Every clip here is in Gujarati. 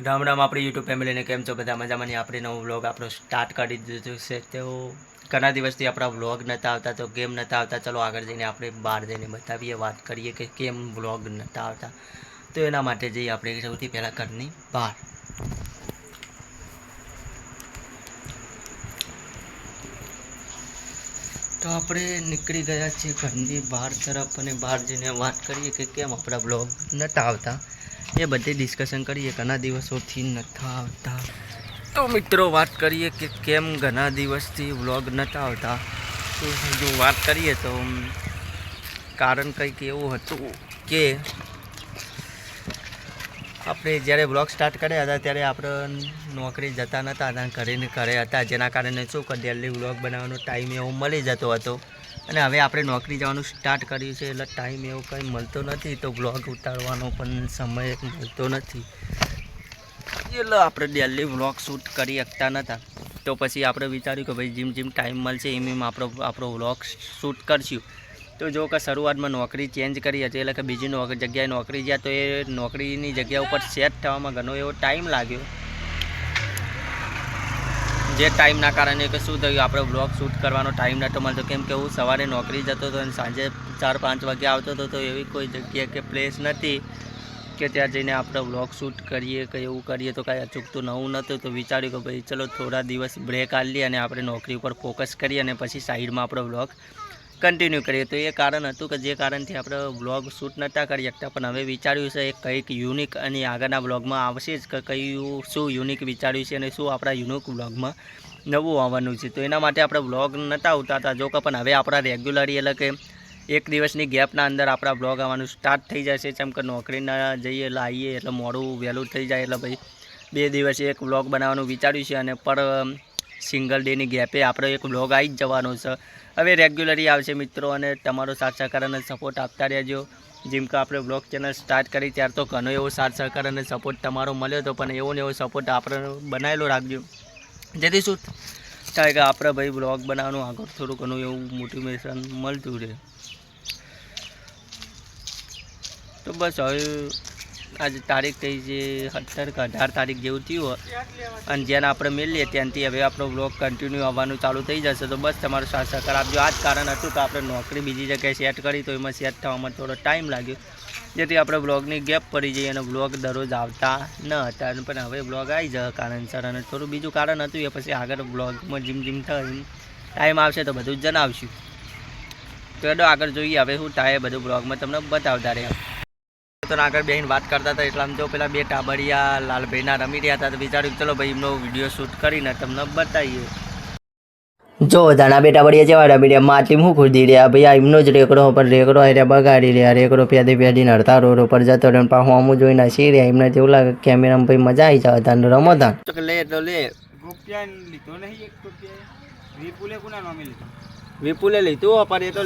રામ રામ આપણી યુટ્યુબ ફેમિલીને કેમ છો? બધા મજામાં ને આપણે નવો વ્લોગ આપણો સ્ટાર્ટ કરી દીધું છે. તો ઘણા દિવસથી આપણા વ્લોગ નહોતા આવતા, તો કેમ નહોતા આવતા? ચલો આગળ જઈને આપણે બહાર જઈને બતાવીએ, વાત કરીએ કે કેમ વ્લોગ નહોતા આવતા. તો એના માટે જઈએ આપણે સૌથી પહેલાં ઘરની બહાર. તો આપણે નીકળી ગયા છીએ ઘરની બહાર તરફ અને બહાર જઈને વાત કરીએ કે કેમ આપણા બ્લોગ નહોતા આવતા. એ બધી ડિસ્કશન કરીએ, ઘણા દિવસોથી નથી આવતા. તો મિત્રો, વાત કરીએ કે કેમ ઘણા દિવસથી વ્લોગ નહોતા આવતા? તો જો વાત કરીએ તો કારણ કંઈક એવું હતું કે આપણે જ્યારે બ્લોગ સ્ટાર્ટ કર્યા હતા, ત્યારે આપણે નોકરી જતા નહોતા હતા ઘરે ઘરે હતા, જેના કારણે શું કે ડેલી વ્લોગ બનાવવાનો ટાઈમ એવો મળી જતો હતો. અને હવે આપણે નોકરી જવાનું સ્ટાર્ટ કર્યું છે. એટલે ટાઈમ એવો કંઈ મળતો નથી. તો વ્લોગ ઉતારવાનો પણ સમય મળતો નથી. એટલે આપણે ડેલી વ્લોગ શૂટ કરી શકતા નહોતા તો પછી આપણે વિચાર્યું કે ભાઈ જેમ જેમ ટાઈમ મળશે એમ એમ આપણો આપણો વ્લોગ શૂટ કરશું. તો જો કે શરૂઆતમાં નોકરી ચેન્જ કરી હતી. એટલે કે બીજી જગ્યાએ નોકરી ગયા તો એ નોકરીની જગ્યા ઉપર સેટ થવામાં ઘણો એવો ટાઈમ લાગ્યો. જે ટાઈમના કારણે કે શું થયું, આપણે બ્લોગ શૂટ કરવાનો ટાઈમ નહોતો મળતો. કેમ કે હું સવારે નોકરી જતો હતો અને સાંજે ચાર પાંચ વાગે આવતો હતો, તો એવી કોઈ જગ્યા કે પ્લેસ નથી કે ત્યાં જઈને આપણે વ્લોગ શૂટ કરીએ કે એવું કરીએ તો કાંઈ અચૂકતું નવું નહોતું તો વિચાર્યું કે ભાઈ, ચલો થોડા દિવસ બ્રેક આલી અને આપણે નોકરી ઉપર ફોકસ કરીએ અને પછી સાઈડમાં આપણો વ્લોગ કન્ટિન્યુ કરીએ. તો એ કારણ હતું કે જે કારણથી આપણે વ્લોગ શૂટ નહોતા કરી શકતા, પણ હવે વિચાર્યું છે એ કંઈક યુનિક અને આગળના વ્લોગમાં આવશે જ. કે, કયું, શું યુનિક વિચાર્યું છે અને શું આપણા યુનિક વ્લોગમાં નવું આવવાનું છે. તો એના માટે આપણે વ્લોગ નહોતા ઉતારતા. જો કે પણ હવે આપણા રેગ્યુલરી એટલે કે એક દિવસની ગેપના અંદર આપણા બ્લોગ આવવાનું સ્ટાર્ટ થઈ જશે. જેમ કે નોકરીના જઈએ એટલે આવીએ એટલે મોડું વહેલું થઈ જાય. એટલે ભાઈ બે દિવસે એક વ્લોગ બનાવવાનું વિચાર્યું છે અને પર સિંગલ ડેની ગેપે આપણો એક વ્લોગ આવી જ જવાનો છે. હવે રેગ્યુલરી આવશે મિત્રો અને તમારો સાથ સહકાર અને સપોર્ટ આપતા રહેજો. જેમ કે આપણે બ્લોગ ચેનલ સ્ટાર્ટ કરી ત્યારે તો ઘણો એવો સાથ સહકાર અને સપોર્ટ તમારો મળ્યો હતો પણ એવો ને એવો સપોર્ટ આપણે બનાવેલો રાખજો. જેથી શું થાય કે આપણે ભાઈ બ્લોગ બનાવવાનું આગળ થોડું ઘણું એવું મોટિવેશન મળતું રહે. તો બસ હવે આજે તારીખ થઈ છે સત્તર કે અઢાર તારીખ જેવું થયું અને જેને આપણે મેળીએ ત્યાંથી હવે આપણો બ્લોગ કન્ટિન્યુ આવવાનું ચાલુ થઈ જશે. તો બસ તમારો સાથ સહકાર આપજો. આ જ કારણ હતું કે આપણે નોકરી બીજી જગ્યાએ સેટ કરી તો એમાં સેટ થવામાં થોડો ટાઈમ લાગ્યો. જેથી આપણે બ્લોગની ગેપ પડી જઈએ અને બ્લોગ દરરોજ આવતા ન હતા. પણ હવે બ્લોગ આવી જશે કારણસર. અને થોડું બીજું કારણ હતું એ પછી આગળ બ્લોગમાં જીમ જીમ થાય ટાઈમ આવશે તો બધું જ જણાવશું. તો એનો આગળ જોઈએ હવે શું થાય બધું બ્લોગમાં તમને બતાવતા રહ્યા. તો આગળ બેહીને વાત કરતા હતા એટલે આમ જો પેલા બે ટાબરિયા લાલભાઈના રમી રહ્યા હતા તો વિચાર્યું ચલો ભાઈ એમનો વીડિયો શૂટ કરીને તમને બતાવીએ. જો ધાણા બેટા બળીએ જેવા રમી રહ્યા માટી હું ખુદી રહ્યા ભાઈ આ એમનો જ રેકડો ઉપર રેકડો એટલે બગાડી રહ્યા રેકડો પ્યાદી પ્યાદી નડતા રોડ ઉપર જતો રહ્યો પાછું અમુક જોઈને હસી રહ્યા એમને જેવું લાગે કેમેરામાં ભાઈ મજા આવી જાય ધાન રમો ધાન લે તો લે. રૂપિયા લીધો નહીં એક રૂપિયા વિપુલે કોના નામે લીધો? વિપુલે લીધું પણ એ તો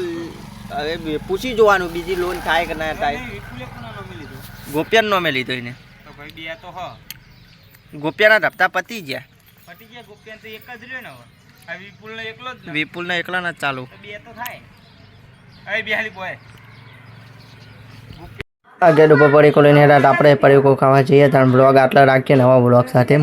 હવે પૂછી જોવાનું બીજી લોન થાય કે ના થાય નહીં, વિપુલે કોના નામે લીધો ગોપિયાનો નામે લીધો એને. તો ભાઈ બે તો હ. ગોપિયાના ધપતા પતી ગયા. પતી ગયા ગોપિયાન તો એક જ રહ્યો ને હવે. આ વિપુલનો એકલો જ ને. વિપુલના એકલાના જ ચાલુ. બે તો થાય. હવે બિહાલી બોય. આગળ ઉપર પડીકો લઈને આપણે પડીકો ખાવા જઈએ ત્યાં બ્લોગ આટલા રાખીએ નવા બ્લોગ સાથે.